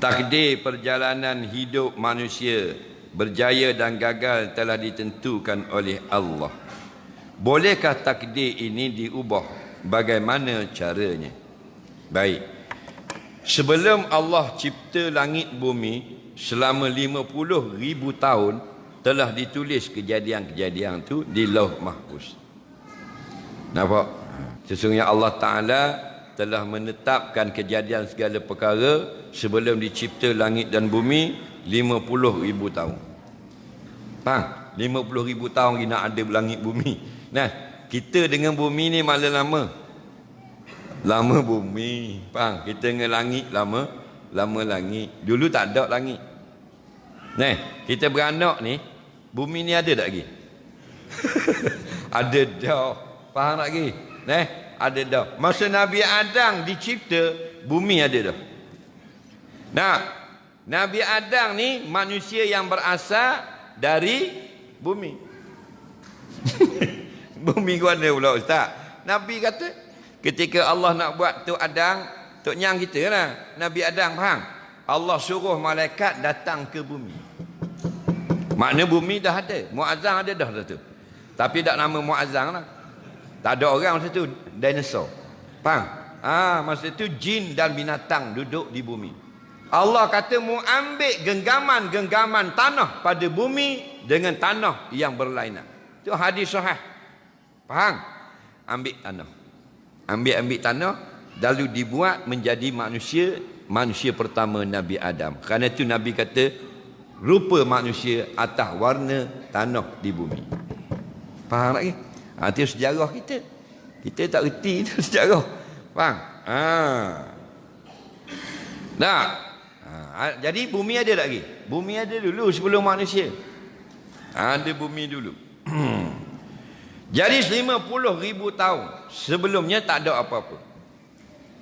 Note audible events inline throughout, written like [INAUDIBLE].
Takdir perjalanan hidup manusia berjaya dan gagal telah ditentukan oleh Allah. Bolehkah takdir ini diubah? Bagaimana caranya? Baik. Sebelum Allah cipta langit bumi selama 50 ribu tahun telah ditulis kejadian-kejadian itu di lauh mahfuz. Nampak? Sesungguhnya Allah Ta'ala telah menetapkan kejadian segala perkara sebelum dicipta langit dan bumi 50 ribu tahun. Faham? 50 ribu tahun kita ada langit bumi. Nah, kita dengan bumi ni malah lama. Lama bumi. Faham? Kita dengan langit lama. Lama langit. Dulu tak ada langit. Nah, kita beranak ni, bumi ni ada tak lagi? [LAUGHS] ada dah. Faham tak lagi? Nah, ada dah. Masa Nabi Adam dicipta, bumi ada dah. Nah, Nabi Adam ni manusia yang berasal dari bumi. [LAUGHS] bumi gua ada pula ustaz. Nabi kata ketika Allah nak buat tu Adam, tok nyang kita lah. Nabi Adam faham? Allah suruh malaikat datang ke bumi. Makna bumi dah ada. Muazzam ada dah tu. Tapi tak nama Muazzam lah. Tak ada orang masa tu dinosaur. Faham? Ah, masa tu jin dan binatang duduk di bumi. Allah kata mu ambil genggaman-genggaman tanah pada bumi dengan tanah yang berlainan. Itu hadis sahih. Faham? Ambil tanah. Ambil-ambil tanah lalu dibuat menjadi manusia manusia pertama Nabi Adam. Kerana itu Nabi kata rupa manusia atas warna tanah di bumi. Faham lagi? Ha, itu sejarah kita. Kita tak reti itu [LAUGHS] sejarah. Faham? Ha. Nah. Ha, jadi bumi ada tak lagi? Bumi ada dulu sebelum manusia. Ada bumi dulu. [CLEARS THROAT] jadi 50 ribu tahun sebelumnya tak ada apa-apa.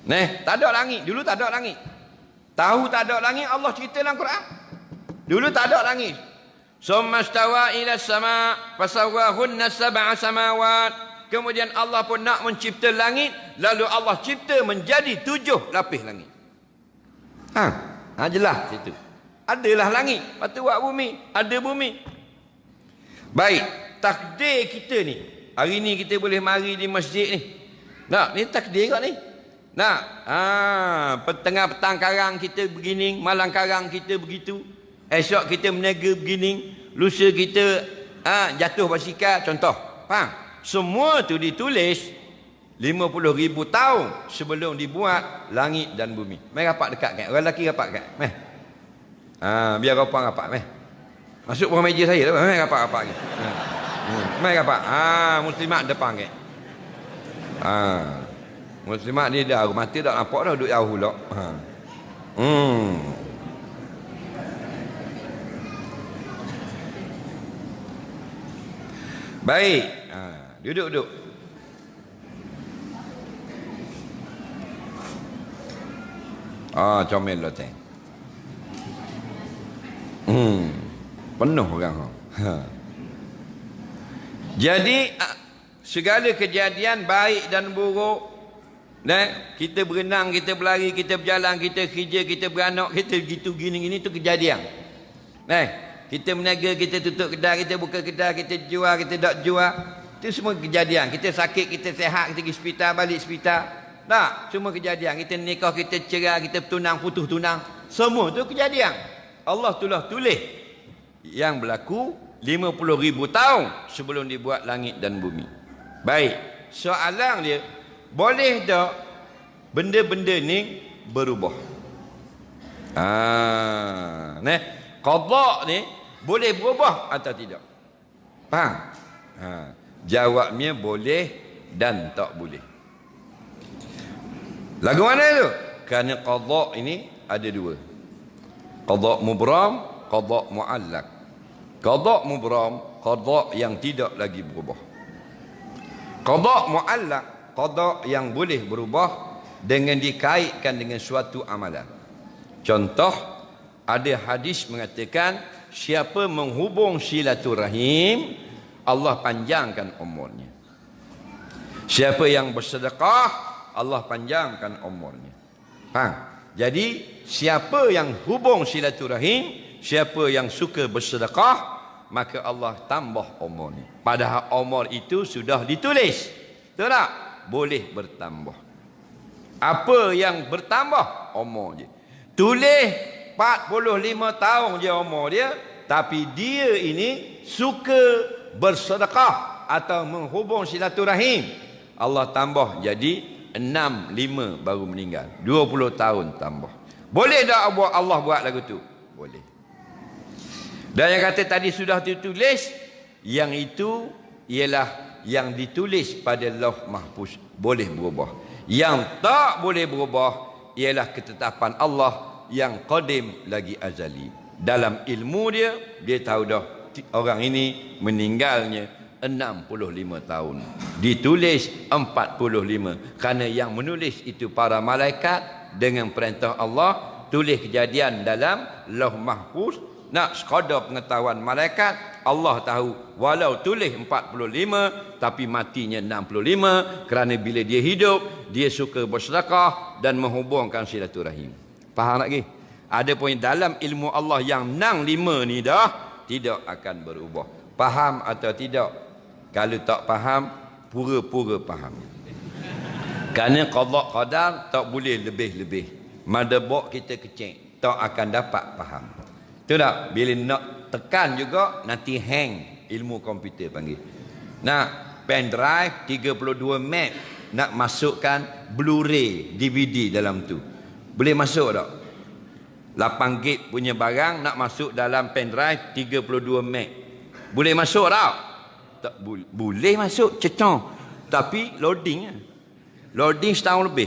Nah, tak ada langit. Dulu tak ada langit. Tahu tak ada langit Allah cerita dalam Quran. Dulu tak ada langit. Summa stawa ila sama fasawahunna sab'a samawat. Kemudian Allah pun nak mencipta langit, lalu Allah cipta menjadi tujuh lapis langit. Ha, ha jelas situ. Adalah langit, lepas tu buat bumi, ada bumi. Baik, takdir kita ni. Hari ni kita boleh mari di masjid ni. Nak, ni takdir kat ni. Nak, ha, petengah petang karang kita begini, malang karang kita begitu. Esok kita meniaga begini, lusa kita ha, jatuh basikal, contoh. Faham? Semua tu ditulis 50 ribu tahun sebelum dibuat langit dan bumi. Mari rapat dekat kan? Orang lelaki rapat kan? Meh. Ha, biar rapang rapat. Meh. Masuk bawah meja saya. Mari rapat rapat lagi. Ha. Hmm. Mari rapat. Ha, muslimat depan kan? Ha. Muslimat ni dah mati tak nampak dah duduk jauh pula. Ha. Hmm. Baik. Ha, duduk, duduk. Ah, comel lah teng. Hmm. Penuh orang. Ha. Jadi segala kejadian baik dan buruk nah, kita berenang, kita berlari, kita berjalan, kita kerja, kita beranak, kita gitu gini-gini tu kejadian. Nah, kita meniaga, kita tutup kedai, kita buka kedai, kita jual, kita tak jual. Itu semua kejadian. Kita sakit, kita sehat, kita pergi hospital, balik hospital. Tak, semua kejadian. Kita nikah, kita cerai, kita tunang, putus tunang. Semua tu kejadian. Allah telah tulis yang berlaku 50 ribu tahun sebelum dibuat langit dan bumi. Baik, soalan dia, boleh tak benda-benda ni berubah? Ah, nah, qada ni boleh berubah atau tidak? Faham? Ha, jawabnya boleh dan tak boleh. Lagu mana tu? Kerana qada ini ada dua. Qada mubram, qada muallak. Qada mubram, qada yang tidak lagi berubah. Qada muallak, qada yang boleh berubah dengan dikaitkan dengan suatu amalan. Contoh ada hadis mengatakan siapa menghubung silaturahim Allah panjangkan umurnya siapa yang bersedekah Allah panjangkan umurnya ha jadi siapa yang hubung silaturahim, siapa yang suka bersedekah, maka Allah tambah umur ni. Padahal umur itu sudah ditulis. Betul tak? Boleh bertambah. Apa yang bertambah? Umur je. Tulis 45 tahun je umur dia, tapi dia ini suka bersedekah atau menghubung silaturahim. Allah tambah jadi 6 5 baru meninggal. 20 tahun tambah. Boleh tak buat Allah buat lagu tu? Boleh. Dan yang kata tadi sudah ditulis yang itu ialah yang ditulis pada Lauh Mahfuz boleh berubah. Yang tak boleh berubah ialah ketetapan Allah yang qadim lagi azali. Dalam ilmu dia dia tahu dah orang ini meninggalnya 65 tahun. Ditulis 45 kerana yang menulis itu para malaikat dengan perintah Allah tulis kejadian dalam Lauh Mahfuz nak sekadar pengetahuan malaikat Allah tahu walau tulis 45 tapi matinya 65 kerana bila dia hidup dia suka bersedekah dan menghubungkan silaturahim faham lagi ada pun dalam ilmu Allah yang nang lima ni dah tidak akan berubah faham atau tidak kalau tak faham pura-pura faham kerana qada qadar tak boleh lebih-lebih madabak kita kecil tak akan dapat faham Betul tak? Bila nak tekan juga nanti hang ilmu komputer panggil. Nak pen drive 32 meg nak masukkan Blu-ray DVD dalam tu. Boleh masuk tak? 8 gig punya barang nak masuk dalam pen drive 32 meg. Boleh masuk tak? Tak bu boleh masuk cecong. Tapi loading Loading setahun lebih.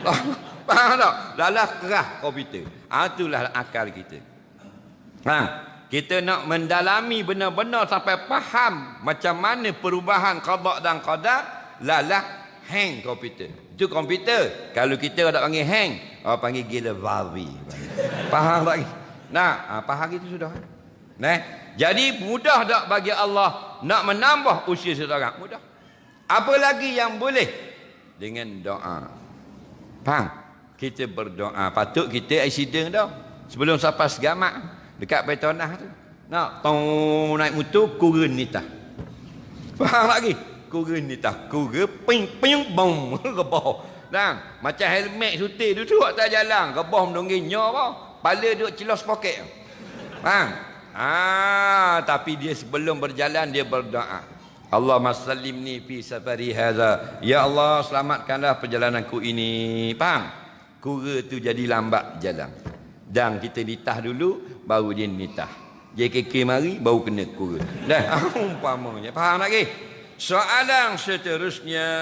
[LAUGHS] Faham tak? Lalah kerah komputer. Ah, itulah akal kita. Ha, kita nak mendalami benar-benar sampai faham macam mana perubahan qada dan qadar lalah hang komputer. Itu komputer. Kalau kita ada panggil hang, orang panggil gila babi. Faham tak? Nah, ha, faham itu sudah. Nah, jadi mudah tak bagi Allah nak menambah usia seseorang? Mudah. Apa lagi yang boleh? Dengan doa. Faham? Kita berdoa. Patut kita accident dah. Sebelum sampai segamak. Dekat Baitonah tu. Nak tong naik motor kurun nita. Faham lagi? Kurun nita. Kurun ping ping bom [LAUGHS] rebah. Dan macam helmet suti tu tu tak jalan, rebah mendongginya apa? Pala duk celos poket. Faham? Ah, tapi dia sebelum berjalan dia berdoa. Allah masallim ni fi safari hadza. Ya Allah selamatkanlah perjalananku ini. Faham? Kura tu jadi lambat jalan. Dan kita nitah dulu baru dia nitah. JKK mari baru kena kurun. Dah [LAUGHS] umpamanya. Faham lagi? Soalan seterusnya